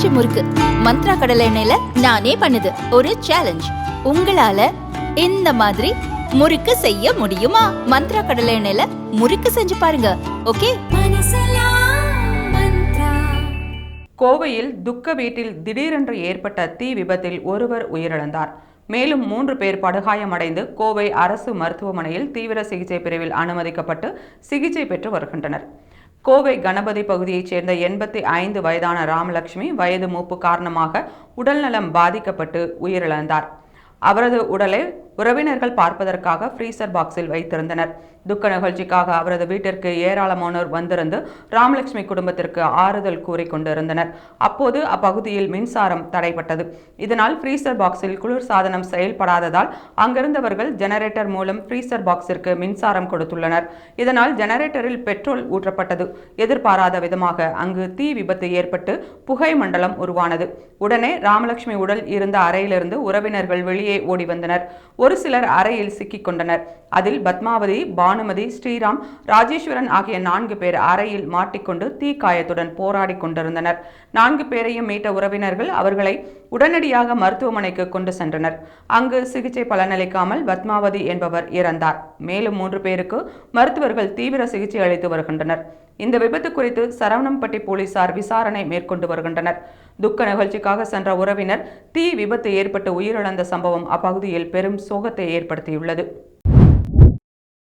பஞ்சு முறுக்கு. மந்த்ரா கடலை எண்ணெயில நானே பண்ணுது. ஒரு சேலஞ்ச் உங்களால இந்த மாதிரி முறுக்கு செய்ய முடியுமா? மந்த்ரா கடலை எண்ணெயில முறுக்கு செஞ்சு பாருங்க. ஓகே? கோவையில் துக்க வீட்டில் திடீரென்று ஏற்பட்ட தீ விபத்தில் ஒருவர் உயிரிழந்தார். மேலும் மூன்று பேர் படுகாயமடைந்து கோவை அரசு மருத்துவமனையில் தீவிர சிகிச்சை பிரிவில் அனுமதிக்கப்பட்டு சிகிச்சை பெற்று வருகின்றனர். கோவை கணபதி பகுதியைச் சேர்ந்த எண்பத்தி ஐந்து வயதான ராமலட்சுமி வயது மூப்பு காரணமாக உடல்நலம் பாதிக்கப்பட்டு உயிரிழந்தார். அவரது உடலை உறவினர்கள் பார்ப்பதற்காக ஃப்ரீசர் பாக்ஸில் வைத்திருந்தனர். துக்க நிகழ்ச்சிக்காக அவரது வீட்டிற்கு ஏராளமானோர் வந்திருந்து ராமலட்சுமி குடும்பத்திற்கு ஆறுதல் கூறிக்கொண்டிருந்தனர் அப்போது அப்பகுதியில் மின்சாரம் தடைப்பட்டது இதனால் ஃப்ரீசர் பாக்ஸில் குளிர் சாதனம் செயல்படாததால் அங்கிருந்தவர்கள் ஜெனரேட்டர் மூலம் ஃப்ரீசர் பாக்ஸிற்கு மின்சாரம் கொடுத்துள்ளனர். இதனால் ஜெனரேட்டரில் பெட்ரோல் ஊற்றப்பட்டது. எதிர்பாராத விதமாக அங்கு தீ விபத்து ஏற்பட்டு புகை மண்டலம் உருவானது. உடனே ராமலட்சுமி உடல் இருந்த அறையிலிருந்து உறவினர்கள் வெளியே ஓடி வந்தனர். ஒரு சிலர் அறையில் சிக்கிக் கொண்டனர் அதில் பத்மாவதி பானுமதி ஸ்ரீராம் ராஜேஸ்வரன் ஆகிய நான்கு பேர் அறையில் மாட்டிக்கொண்டு தீக்காயத்துடன் போராடி கொண்டிருந்தனர். நான்கு பேரையும் மீட்ட உறவினர்கள் அவர்களை உடனடியாக மருத்துவமனைக்கு கொண்டு சென்றனர். அங்கு சிகிச்சை பலனளிக்காமல் பத்மாவதி என்பவர் இறந்தார். மேலும் மூன்று பேருக்கு மருத்துவர்கள் தீவிர சிகிச்சை அளித்து வருகின்றனர். இந்த விபத்து குறித்து சரவணம்பட்டி போலீசார் விசாரணை மேற்கொண்டு வருகின்றனர். துக்க நிகழ்ச்சிக்காக சென்ற உறவினர் தீ விபத்து ஏற்பட்டு உயிரிழந்த சம்பவம் அப்பகுதியில் பெரும் சோகத்தை ஏற்படுத்தியுள்ளது.